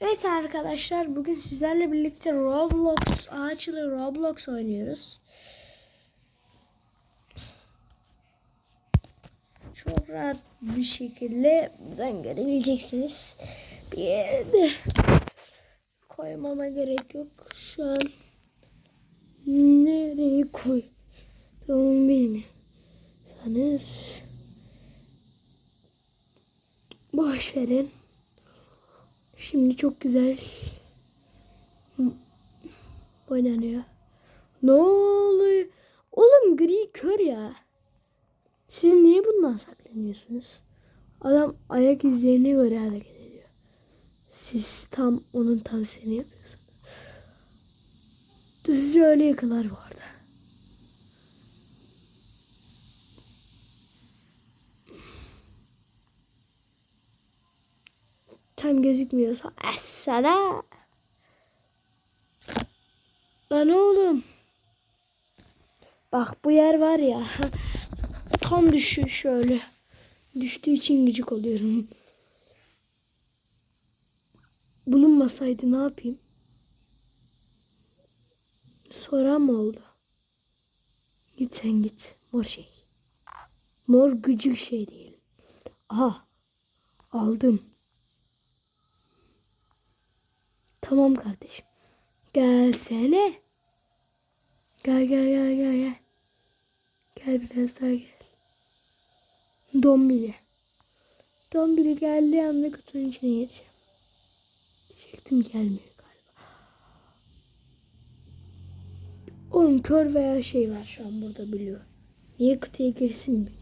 Evet arkadaşlar bugün sizlerle birlikte Roblox ağaçlı Roblox oynuyoruz. Çok rahat bir şekilde buradan görebileceksiniz. Bir yere de koymama gerek yok. Şu an nereye koy? Tamam bilmiyorsanız boş verin. Şimdi çok güzel oynanıyor. Ne oluyor? Oğlum gri kör ya. Siz niye bundan saklanıyorsunuz? Adam ayak izlerine göre hareket ediyor. Siz tam onun tersini yapıyorsunuz. Sizi öyle yakalar bu arada. Tam gözükmüyorsa essela. Lan oğlum. Bak bu yer var ya. Tam düşüyor şöyle. Düştüğü için gıcık oluyorum. Bulunmasaydı ne yapayım? Soran mı oldu? Git sen git. Mor şey. Mor gıcık şey değil. Aha. Aldım. Tamam kardeşim. Gelsene. Gel gel gel gel gel. Gel biraz daha gel. Dombili. Dombili geldiği anda kutunun içine gireceğim. Diyecektim gelmiyor galiba. Oğlum kör veya şey var şu an burada biliyor. Niye kutuya girsin mi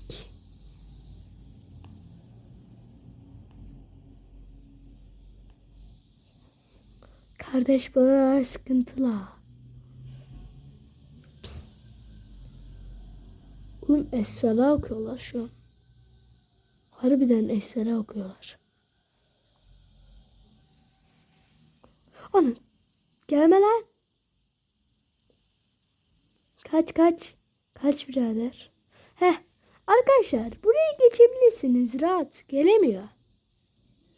Kardeş buralar sıkıntılı. Oğlum Esra okuyorlar şu an. Harbiden Esra okuyorlar. Ana gelme lan. Kaç kaç. Kaç birader. Heh. Arkadaşlar buraya geçebilirsiniz. Rahat. Gelemiyor.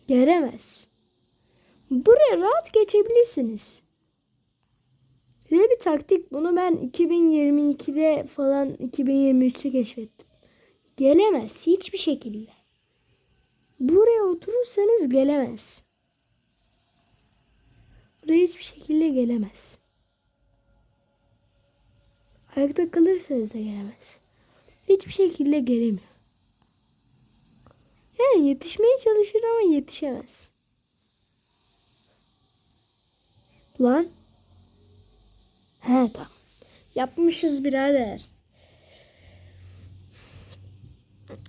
Gelemez. Buraya rahat geçebilirsiniz. Size bir taktik. Bunu ben 2022'de falan 2023'te keşfettim. Gelemez hiçbir şekilde. Buraya oturursanız gelemez. Buraya hiçbir şekilde gelemez. Ayakta kalırsanız da gelemez. Hiçbir şekilde gelemiyor. Yani yetişmeye çalışır ama yetişemez. Lan. He tamam. Yapmışız birader.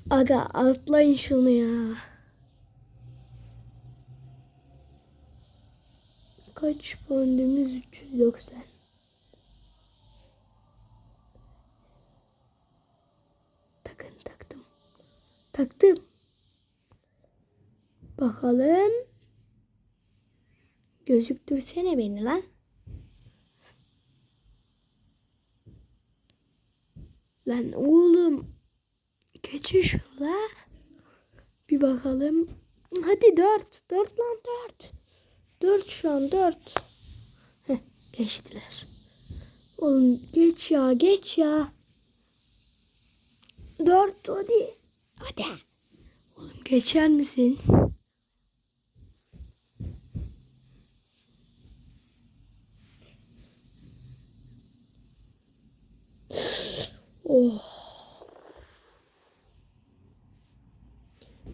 Aga atlayın şunu ya. Kaç puanımız 390. Takın taktım. Taktım. Bakalım. Gözüktürsene beni lan. Lan oğlum. Geçin şurada. Bir bakalım. Hadi dört. Dört lan dört. Dört şu an dört. Heh, geçtiler. Oğlum geç ya geç ya. Dört hadi. Hadi. Oğlum geçer misin? Oh.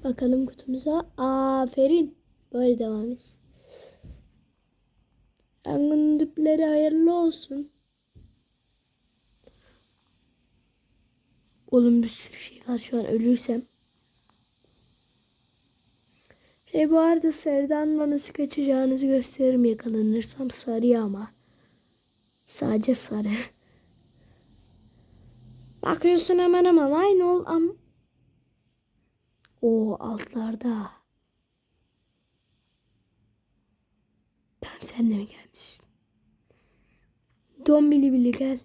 Bakalım kutumuza. Aferin. Böyle devam et. Yangın düpleri hayırlı olsun. Oğlum bir sürü şey var şu an ölürsem. Ve bu arada sarıdan nasıl kaçacağınızı gösteririm yakalanırsam sarı ama. Sadece sarı. Bakıyorsun hemen hemen aynı ol am. O altlarda. Tamam sen de mi gelmişsin? Don bili bili gel.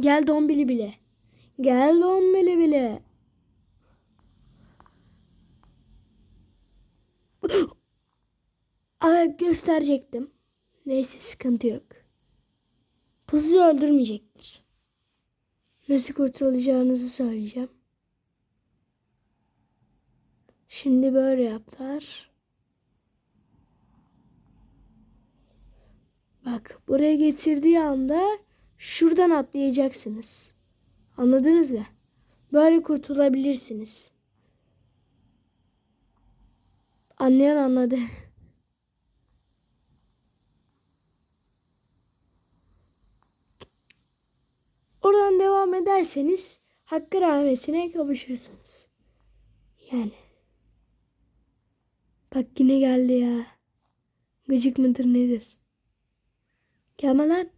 Gel don bili bile. Gel don bili bile. Aa, gösterecektim. Neyse sıkıntı yok. Sizi öldürmeyecektir. Nasıl kurtulacağınızı söyleyeceğim. Şimdi böyle yaptılar. Bak buraya getirdiği anda şuradan atlayacaksınız. Anladınız mı? Böyle kurtulabilirsiniz. Anlayan anladı. Oradan devam ederseniz hakkı rahmetine kavuşursunuz. Yani. Bak yine geldi ya. Gıcık mıdır nedir? Gelme lan.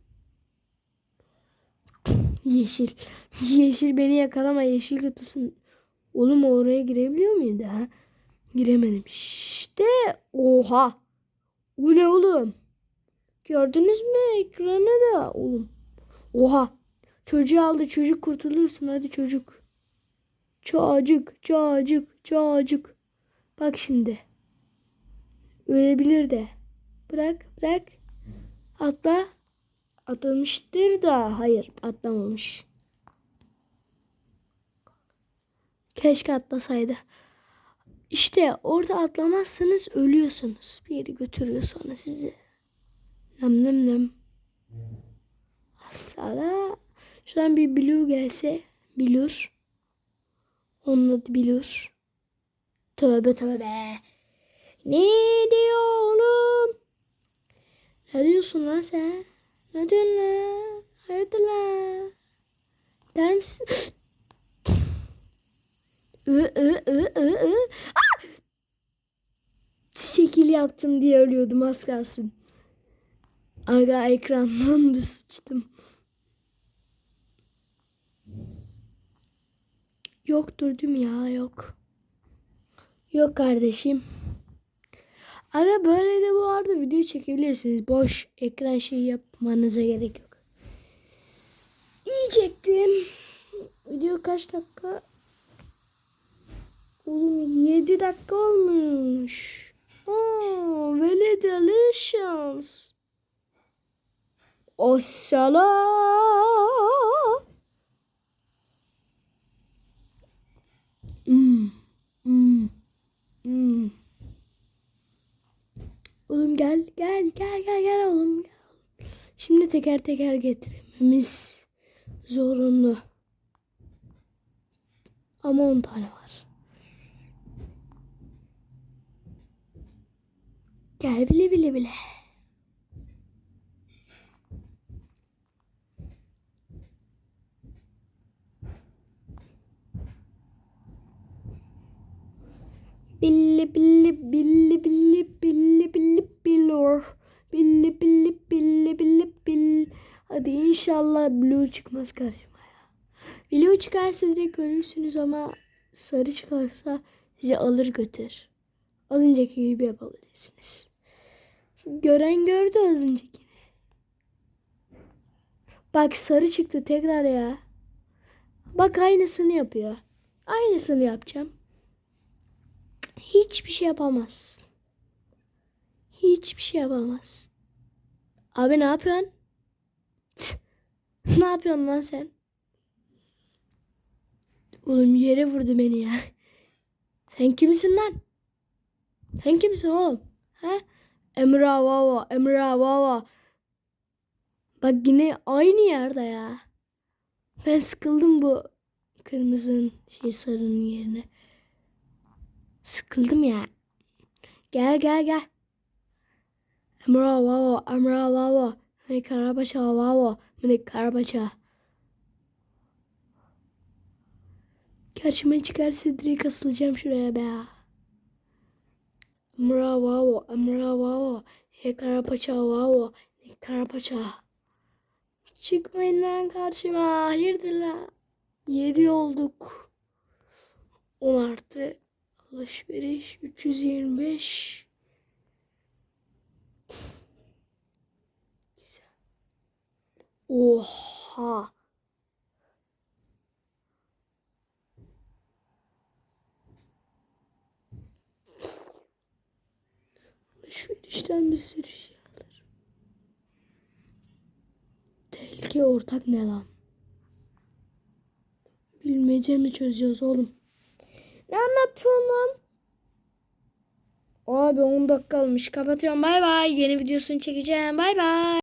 Yeşil. Yeşil beni yakalama yeşil kutusun. Oğlum oraya girebiliyor muydu ha? Giremedim. İşte oha. Bu ne oğlum? Gördünüz mü ekranı da oğlum. Oha. Çocuğu aldı çocuk kurtulursun hadi çocuk. Çocuk çocuk çocuk. Bak şimdi. Ölebilir de. Bırak bırak. Atla. Atlamıştır da hayır atlamamış. Keşke atlasaydı. İşte orada atlamazsanız ölüyorsunuz. Bir yere götürüyor sonra sizi. Nem nem nem. Asala. Şuradan bir Blue gelse. Bilur. Onun adı Bilur. Tövbe tövbe. Ne diyor oğlum? Ne diyorsun lan sen? Ne diyorsun lan? Hayırdır lan? Der misin? I ı ı ı. Ah! Şekil yaptım diye ölüyordum az kalsın. Aga ekrandan da sıçtım. Yoktur değil mi ya? Yok. Yok kardeşim. Aga böyle de bu arada video çekebilirsiniz. Boş ekran şeyi yapmanıza gerek yok. İyi çektim. Video kaç dakika? Oğlum 7 dakika olmuş. Oh, very delicious. O Oğlum gel, gel, gel, gel, gel oğlum. Gel. Şimdi teker teker getirmemiz zorunlu. Ama 10 tane var. Gel bile bile bile. Billi billi billi billi billi billi billor. Billi billi billi billi bill. Hadi inşallah blue çıkmaz karşıma ya. Blue çıkarsa direkt görürsünüz ama sarı çıkarsa sizi alır götür. Az önceki gibi yapabilirsiniz. Gören gördü az öncekini. Bak sarı çıktı tekrar ya. Bak aynısını yapıyor. Aynısını yapacağım. Hiçbir şey yapamazsın. Hiçbir şey yapamazsın. Abi ne yapıyorsun? Ne yapıyorsun lan sen? Oğlum yere vurdu beni ya. Sen kimsin lan? Sen kimsin oğlum? Ha? Emre Vava, Emre Vava. Bak yine aynı yerde ya. Ben sıkıldım bu kırmızının şey sarının yerine. Sıkıldım ya. Gel gel gel. Emre Vava, Emre Vava. Hani Karabaşa Vava. Hani Karabaşa. Karşıma çıkarsa direkt asılacağım şuraya be. Bravo, bravo. He Karapaça, wow. Ne Karapaça. Çıkmayın lan karşıma. Hayırdır lan. 7 olduk. 10 artı alışveriş 325. Oha. Alışveriş İşten bir sürü şey alır. Tehlike ortak ne lan? Bilmece mi çözüyoruz oğlum? Ne anlatıyorsun lan? Abi 10 dakika olmuş. Kapatıyorum. Bay bay. Yeni videosunu çekeceğim. Bay bay.